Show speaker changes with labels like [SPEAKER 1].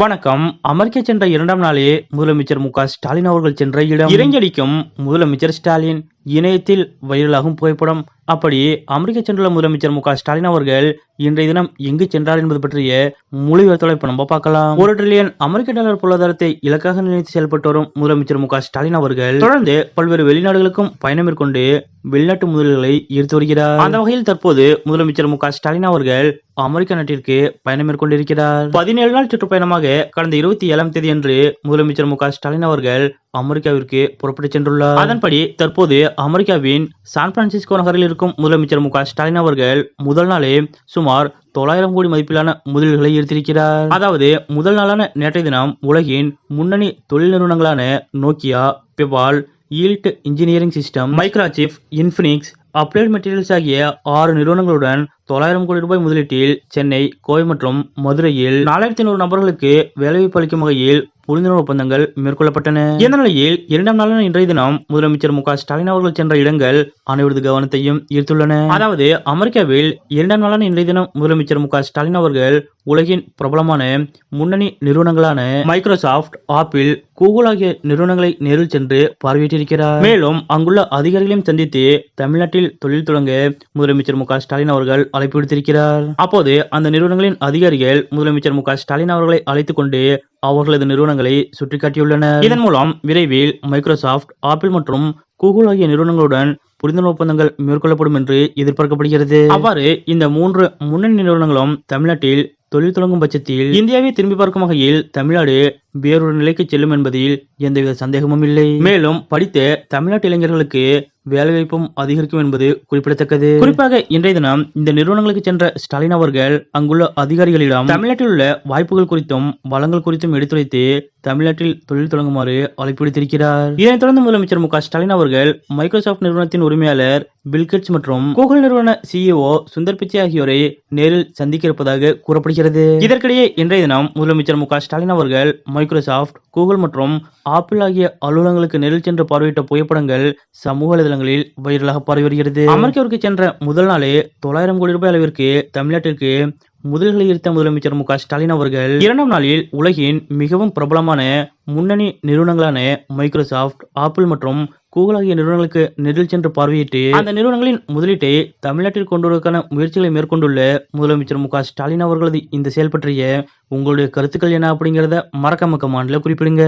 [SPEAKER 1] வணக்கம். அமெரிக்கா சென்ற இரண்டாம் நாளே முதலமைச்சர் மு ஸ்டாலின் அவர்கள் சென்ற இடம். இறங்கடிக்கும் முதலமைச்சர் ஸ்டாலின் இணையத்தில் வைரலாகும் புகைப்படம். அப்படி அமெரிக்கா சென்றுள்ள முதலமைச்சர் மு ஸ்டாலின் அவர்கள் இன்றைய தினம் எங்கு சென்றார் என்பது பற்றிய முழு விவரத்தை இப்ப நம்ம பார்க்கலாம். ஒரு ட்ரில்லியன் அமெரிக்க டாலர் பொருளாதாரத்தை இலக்காக நினைத்து செயல்பட்டு வரும் முதலமைச்சர் மு ஸ்டாலின் அவர்கள் தொடர்ந்து பல்வேறு வெளிநாடுகளுக்கும் பயணம் மேற்கொண்டு வெளிநாட்டு முதலீடுகளை ஈர்த்து வருகிறார். அந்த வகையில் தற்போது முதலமைச்சர் மு ஸ்டாலின் அவர்கள் அமெரிக்க நாட்டிற்கு பயணம் மேற்கொண்டிருக்கிறார். பதினேழு நாள் சுற்றுப்பயணமாக கடந்த இருபத்தி ஏழாம் தேதி அன்று முதலமைச்சர் மு ஸ்டாலின் அவர்கள் அமெரிக்காவிற்கு புறப்பட்டு சென்றுள்ளார். அதன்படி தற்போது அமெரிக்காவின் சான் பிரான்சிஸ்கோ நகரில் இருக்கும் முதலமைச்சர் மு ஸ்டாலின் அவர்கள் முதல் நாளே சுமார் தொள்ளாயிரம் கோடி மதிப்பிலான முதலீடுகளை ஈர்த்திருக்கிறார். அதாவது முதல் நாளான நேற்றைய தினம் உலகின் முன்னணி தொழில் நிறுவனங்களான நோக்கியா பிபால் yield engineering system microchip Infinix applied materials ஆகிய ஆறு நிறுவனங்களுடன் தொள்ளாயிரம் கோடி ரூபாய் முதலீட்டில் சென்னை கோவை மற்றும் மதுரையில் நாலாயிரத்தி ஐநூறு நபர்களுக்கு வேலைவாய்ப்பு அளிக்கும் வகையில் புரிந்துணர்வு ஒப்பந்தங்கள் மேற்கொள்ளப்பட்டன. இந்த நிலையில் இரண்டாம் நாளான இன்றைய தினம் முதலமைச்சர் மு ஸ்டாலின் அவர்கள் சென்ற இடங்கள் அனைவரது கவனத்தையும் ஈர்த்துள்ளன. அதாவது அமெரிக்காவில் இரண்டாம் நாளான இன்றைய தினம் முதலமைச்சர் மு ஸ்டாலின் அவர்கள் உலகின் பிரபலமான முன்னணி நிறுவனங்களான மைக்ரோசாஃப்ட் ஆப்பிள் கூகுள் ஆகிய நிறுவனங்களை நேரில் சென்று பார்வையிட்டிருக்கிறார். மேலும் அங்குள்ள அதிகாரிகளையும் சந்தித்து தமிழ்நாட்டில் தொழில் தொடங்க முதலமைச்சர் மு ஸ்டாலின் அவர்கள் அழைப்பு விடுத்திருக்கிறார். அப்போது அந்த நிறுவனங்களின் அதிகாரிகள் முதலமைச்சர் மு ஸ்டாலின் அவர்களை அழைத்துக் கொண்டு அவர்களது நிறுவனங்களை சுட்டிக்காட்டியுள்ளனர். இதன் மூலம் விரைவில் மைக்ரோசாஃப்ட் ஆப்பிள் மற்றும் கூகுள் ஆகிய நிறுவனங்களுடன் புரிந்துணர்வு ஒப்பந்தங்கள் மேற்கொள்ளப்படும் என்று எதிர்பார்க்கப்படுகிறது. அவ்வாறு இந்த மூன்று முன்னணி நிறுவனங்களும் தமிழ்நாட்டில் தொழில் தொடங்கும் பட்சத்தில் இந்தியாவை திரும்பி பார்க்கும் வகையில் தமிழ்நாடு வேறொரு நிலைக்கு செல்லும் என்பதில் எந்தவித சந்தேகமும் இல்லை. மேலும் படித்த தமிழ்நாட்டு இளைஞர்களுக்கு வேலைவாய்ப்பும் அதிகரிக்கும் என்பது குறிப்பிடத்தக்கது. குறிப்பாக இன்றைய தினம் இந்த நிறுவனங்களுக்கு சென்ற ஸ்டாலின் அவர்கள் அங்குள்ள அதிகாரிகளிடம் தமிழ்நாட்டில் உள்ள வாய்ப்புகள் குறித்தும் வளங்கள் குறித்தும் எடுத்துரைத்து தமிழ்நாட்டில் தொழில் தொடங்குமாறு அழைப்பு விடுத்திருக்கிறார். இதனைத் தொடர்ந்து முதலமைச்சர் மு ஸ்டாலின் அவர்கள் மைக்ரோசாஃப்ட் நிறுவனத்தின் உரிமையாளர் பில்கெட்ஸ் மற்றும் கூகுள் நிறுவன சிஇஓ சுந்தர் பிச்சை ஆகியோரை நேரில் சந்திக்க இருப்பதாக கூறப்படுகிறது. இதற்கிடையே இன்றைய தினம் முதலமைச்சர் மு ஸ்டாலின் அவர்கள் மைக்ரோசாஃப்ட் கூகுள் மற்றும் ஆப்பிள் ஆகிய அலுவலகங்களுக்கு நேரில் சென்று பார்வையிட்ட புகைப்படங்கள் சமூக வலைதளங்களில் வைரலாக பரவி வருகிறது. அமெரிக்காவிற்கு சென்ற முதல் நாளே தொள்ளாயிரம் கோடி ரூபாய் அளவிற்கு தமிழ்நாட்டிற்கு முதல்களை ஈர்த்த முதலமைச்சர் மு க ஸ்டாலின் அவர்கள் இரண்டாம் நாளில் உலகின் மிகவும் பிரபலமான முன்னணி நிறுவனங்களான மைக்ரோசாஃப்ட் ஆப்பிள் மற்றும் கூகுள் ஆகிய நிறுவனங்களுக்கு நேரில் சென்று பார்வையிட்டு அந்த நிறுவனங்களின் முதலீட்டை தமிழ்நாட்டில் கொண்டு வருவதற்கான முயற்சிகளை மேற்கொண்டுள்ள முதலமைச்சர் மு க ஸ்டாலின் அவர்களது இந்த செயல் பற்றிய உங்களுடைய கருத்துக்கள் என்ன அப்படிங்கிறத மறக்காம மாநில குறிப்பிடுங்க.